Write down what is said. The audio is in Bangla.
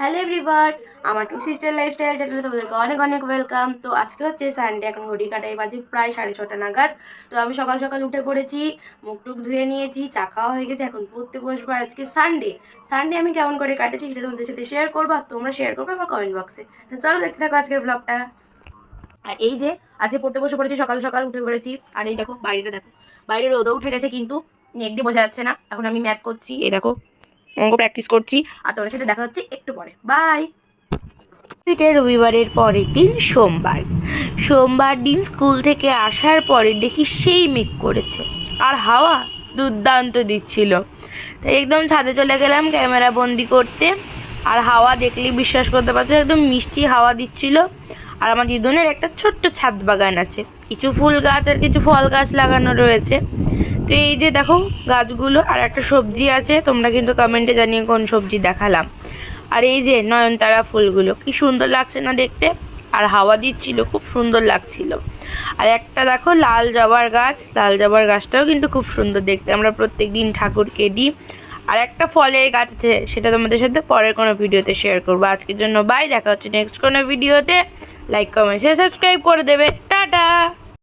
হ্যালো এভরিওয়ান, আমার টু সিস্টার লাইফস্টাইল চ্যানেলে তোমাদেরকে অনেক অনেক ওয়েলকাম তো আজকে হচ্ছে সানডে এখন ঘড়ি কাটাই বাজে প্রায় সাড়ে ছটা নাগাদ। তো আমি সকাল সকাল উঠে পড়েছি, মুখ টুক ধুয়ে নিয়েছি, চা খাওয়া হয়ে গেছে, এখন পড়তে বসবো আর আজকে সানডে সানডে আমি কেমন করে কাটেছি সেটা তোমাদের সাথে শেয়ার করব, আর তোমরা শেয়ার করবে আমার কমেন্ট বক্সে তো চলো দেখতে থাকো আজকের ব্লগটা আর এই যে, আজকে পড়তে বসে পড়েছি, সকাল সকাল উঠে পড়েছি, আর এই দেখো বাইরেটা দেখো। বাইরে রোদও উঠে গেছে কিন্তু নেট দিয়ে বোঝা যাচ্ছে না। এখন আমি ম্যাথ করছি, এই দেখো। অঙ্ক প্র্যাকটিস করছি। আর তোমার সাথে দেখা হচ্ছে একটু পরে। বাই এটা রবিবারের পরের দিন, সোমবার। সোমবার দিন স্কুল থেকে আসার পরে দেখি সেই মেঘ করেছে। আর হাওয়া দুর্দান্ত দিচ্ছিল। তাই একদম ছাদে চলে গেলাম ক্যামেরা বন্দি করতে। আর হাওয়া দেখলেই বিশ্বাস করতে পারছ, একদম মিষ্টি হাওয়া দিচ্ছিল। আর আমার দিদনের একটা ছোট্ট ছাদ বাগান আছে। কিছু ফুল গাছ আর কিছু ফল গাছ লাগানো রয়েছে। তো এই যে দেখো গাছগুলো আর একটা সবজি আছে, তোমরা কিন্তু কমেন্টে জানিয়ে কোন সবজি দেখালাম। আর এই যে নয়নতারা ফুলগুলো, কি সুন্দর লাগছে না দেখতে? আর হাওয়া দিচ্ছিল, খুব সুন্দর লাগছিল। আর একটা দেখো লাল জবার গাছ, লাল জবার গাছটাও কিন্তু খুব সুন্দর দেখতে, আমরা প্রত্যেক দিন ঠাকুরকে দিই। আর একটা ফলের গাছ আছে, সেটা তোমাদের সাথে পরের কোনো ভিডিওতে শেয়ার করব। আজকের জন্য বাই দেখা হচ্ছে নেক্সট কোনো ভিডিওতে। লাইক কমেন্ট শেয়ার সাবস্ক্রাইব করে দেবে। টাটা!